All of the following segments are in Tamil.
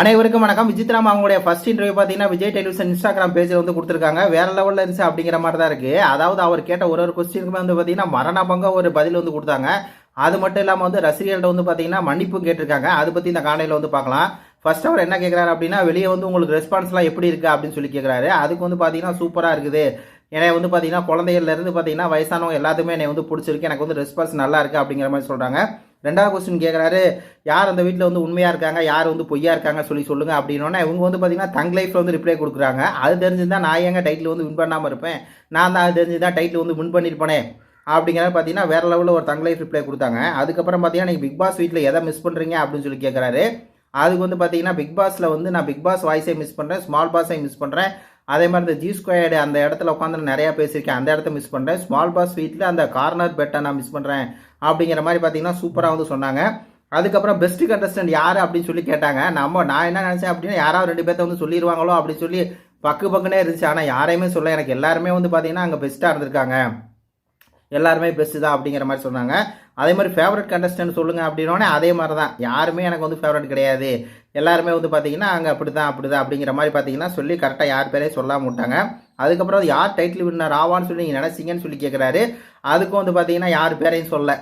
அனைவருக்கும் வணக்கம். விசித்ராம் அவங்களுடைய ஃபர்ஸ்ட் இன்டர்வியூ பார்த்தீங்கன்னா விஜய் டெலிவிஷன் இன்ஸ்டாகிராம் பேஜில் வந்து கொடுத்துருக்காங்க. வேற லெவலில் இருந்துச்சு அப்படிங்கிற மாதிரி தான் இருக்கு. அதாவது அவர் கேட்ட ஒரு ஒரு கொஸ்டினுக்குமே வந்து பார்த்தீங்கன்னா மரணபங்க ஒரு பதில் வந்து கொடுத்தாங்க. அது மட்டும் இல்லாமல் வந்து ரசிகர்கள்ட்ட வந்து பார்த்தீங்கன்னா மன்னிப்பும் கேட்டிருக்காங்க. அதை பற்றி இந்த காணையில் வந்து பார்க்கலாம். ஃபர்ஸ்ட் அவர் என்ன கேட்குறாரு அப்படின்னா வெளியே வந்து உங்களுக்கு ரெஸ்பான்ஸ்லாம் எப்படி இருக்குது அப்படின்னு சொல்லி கேட்குறாரு அதுக்கு வந்து பார்த்தீங்கன்னா சூப்பராக இருக்குது. ஏன்னா வந்து பார்த்தீங்கன்னா குழந்தைகள்லேருந்து பார்த்தீங்கன்னா வயசானவங்க எல்லாத்துக்குமே என்னை வந்து பிடிச்சிருக்கு. எனக்கு வந்து ரெஸ்பான்ஸ் நல்லா இருக்கு அப்படிங்கிற மாதிரி சொல்கிறாங்க ரெண்டாவது கொஸ்டின் கேட்குறாரு யார் அந்த வீட்டில் வந்து உண்மையாக இருக்காங்க? யார் வந்து பொய்யா இருக்காங்க சொல்லி சொல்லுங்கள் அப்படின்னோடனே இவங்க வந்து பார்த்தீங்கன்னா தங்க லைஃப்பில் வந்து ரிப்ளை கொடுக்குறாங்க. அது தெரிஞ்சிருந்தா நான் ஏங்க டைட்டில் வந்து வின் பண்ணாமல் இருப்பேன்? நான் தான் அது தெரிஞ்சுதான் டைட்டில் வந்து வின் பண்ணியிருப்பேனே அப்படிங்கிறத பார்த்தீங்கன்னா வேற லெவலில் ஒரு தங் லைஃப் ரிப்ளை கொடுத்தாங்க. அதுக்கப்புறம் பார்த்தீங்கன்னா நீங்கள் பிக் பாஸ் வீட்டில் எதை மிஸ் பண்ணுறீங்க அப்படின்னு சொல்லி கேட்குறாரு அதுக்கு வந்து பார்த்தீங்கன்னா பிக் பாஸில் வந்து நான் பிக் பாஸ் வாய்ஸை மிஸ் பண்ணுறேன் ஸ்மால் பாஸை மிஸ் பண்ணுறேன் அதே மாதிரி இந்த ஜி ஸ்கொயர்டு அந்த இடத்துல உட்காந்து நிறையா பேசியிருக்கேன். அந்த இடத்த மிஸ் பண்ணுறேன் ஸ்மால் பாஸ் வீட்டில் அந்த கார்னர் பெட்டை நான் மிஸ் பண்ணுறேன் அப்படிங்கிற மாதிரி பார்த்தீங்கன்னா சூப்பராக வந்து சொன்னாங்க. அதுக்கப்புறம் பெஸ்ட் கண்டஸ்டன்ட் யார் அப்படின்னு சொல்லி கேட்டாங்க. நம்ம நான் என்ன நினச்சேன் அப்படின்னா யாராவது ரெண்டு பேர்த்த வந்து சொல்லிடுவாங்களோ அப்படின்னு சொல்லி பக்கு பக்குனே இருந்துச்சு. ஆனால் யாரையுமே சொல்ல எனக்கு எல்லாருமே வந்து பார்த்தீங்கன்னா அங்கே பெஸ்ட்டாக இருந்திருக்காங்க. எல்லாருமே பெஸ்ட்டு தான் அப்படிங்கிற மாதிரி சொன்னாங்க அதே மாதிரி ஃபேவரட் கண்டஸ்டன்ட் சொல்லுங்க அப்படின்னோடனே அதே மாதிரி தான் யாருமே எனக்கு வந்து ஃபேவரட் கிடையாது. எல்லாருமே வந்து பார்த்தீங்கன்னா அங்கே அப்படி தான் அப்படி தான் அப்படிங்கிற மாதிரி பார்த்தீங்கன்னா சொல்லி கரெக்டாக யார் பேரையும் சொல்லாம விட்டாங்க. அதுக்கப்புறம் அது யார் டைட்டில் வின்னர் ஆவான்னு சொல்லி நீங்கள் நினச்சிங்கன்னு சொல்லி கேட்குறாரு அதுக்கும் வந்து பார்த்தீங்கன்னா யார் பேரையும் சொல்ல.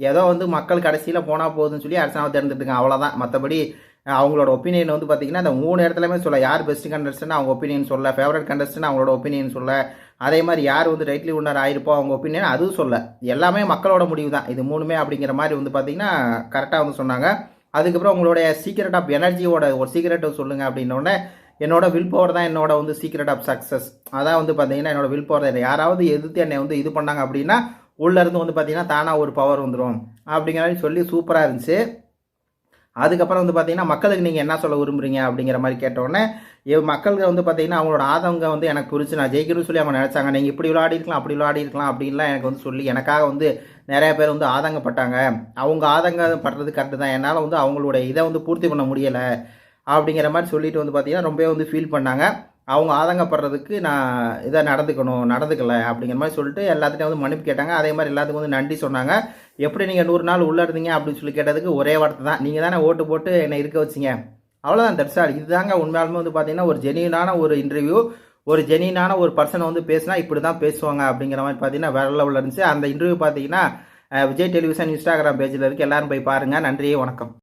ஏதோ வந்து மக்கள் கடைசியில் போனால் போகுதுன்னு சொல்லி அரசாங்கம் தேர்ந்தெடுத்துங்க அவ்வளோதான் மற்றபடி அவங்களோட ஒப்பீனியன் வந்து பார்த்தீங்கன்னா அந்த மூணு இடத்துலையுமே சொல்ல யார் பெஸ்ட் கண்டஸ்டன் அவங்க ஒப்பீனியன் சொல்ல ஃபேவரட் கண்டஸ்டன் அவங்களோட ஒப்பீனியன் சொல்ல. அதே மாதிரி யார் வந்து ரைட்லி வின்னர் ஆயிருப்போ அவங்க ஒப்பீனியன் அதுவும் சொல்ல. எல்லாமே மக்களோட முடிவு தான். இது மூணுமே அப்படிங்கிற மாதிரி வந்து பார்த்தீங்கன்னா கரெக்டாக வந்து சொன்னாங்க. அதுக்கப்புறம் உங்களுடைய சீக்ரெட் ஆஃப் எனர்ஜியோட ஒரு சீக்ரெட்டை சொல்லுங்கள் அப்படின்னோடனே என்னோட வில் பவர் தான் என்னோட வந்து சீக்ரெட் ஆஃப் சக்ஸஸ் அதான் வந்து பார்த்தீங்கன்னா என்னோட வில் பவர் தான். யாராவது எதிர்த்து என்னை வந்து இது பண்ணாங்க அப்படின்னா உள்ளேருந்து வந்து பார்த்தீங்கன்னா தானாக ஒரு பவர் வந்துடும் அப்படிங்கிற மாதிரி சொல்லி சூப்பராக இருந்துச்சு. அதுக்கப்புறம் வந்து பார்த்தீங்கன்னா மக்களுக்கு நீங்கள் என்ன சொல்ல விரும்புகிறீங்க அப்படிங்கிற மாதிரி கேட்டோடனே மக்களுக்கு வந்து பார்த்தீங்கன்னா அவங்களோட ஆதங்கம் வந்து எனக்கு புரிச்சு நான் ஜெயிக்கணும்னு சொல்லி அவங்க நினச்சாங்க. நீங்கள் இப்படி விளையாடி இருக்கலாம் அப்படி விளையாடி இருக்கலாம் அப்படின்லாம் எனக்கு வந்து சொல்லி எனக்காக வந்து நிறைய பேர் வந்து ஆதங்கப்பட்டாங்க. அவங்க ஆதங்கப்படுறது கரெக்டு தான். என்னால் வந்து அவங்களோட இதை வந்து பூர்த்தி பண்ண முடியலை அப்படிங்கிற மாதிரி சொல்லிட்டு வந்து பார்த்தீங்கன்னா ரொம்பவே வந்து ஃபீல் பண்ணாங்க. அவங்க ஆதங்கப்படுறதுக்கு நான் இதை நடந்துக்கணும் நடந்துக்கல அப்படிங்கிற மாதிரி சொல்லிட்டு எல்லாத்துட்டையும் வந்து மன்னிப்பு கேட்டாங்க. அதே மாதிரி எல்லாத்துக்கும் வந்து நன்றி சொன்னாங்க. எப்படி நீங்கள் நூறு நாள் உள்ளே இருந்தீங்க அப்படின்னு சொல்லி கேட்டதுக்கு ஒரே வார்த்தை தான். நீங்கள் தானே ஓட்டு போட்டு என்னை இருக்க வச்சிங்க. அவ்வளோதான் தட்சால் இதுதாங்க உண்மையாலுமே வந்து பார்த்தீங்கன்னா ஒரு ஜெனியூனான ஒரு இன்டர்வியூ ஒரு ஜெனியூனான ஒரு பர்சனை வந்து பேசினா இப்படி தான் பேசுவாங்க அப்படிங்கிற மாதிரி பார்த்தீங்கன்னா வேற லெவலில் இருந்துச்சு. அந்த இன்டர்வியூ பார்த்தீங்கன்னா விஜய் டெலிவிஷன் இன்ஸ்டாகிராம் பேஜில் இருக்குது எல்லாரும் போய் பாருங்கள் நன்றி வணக்கம்.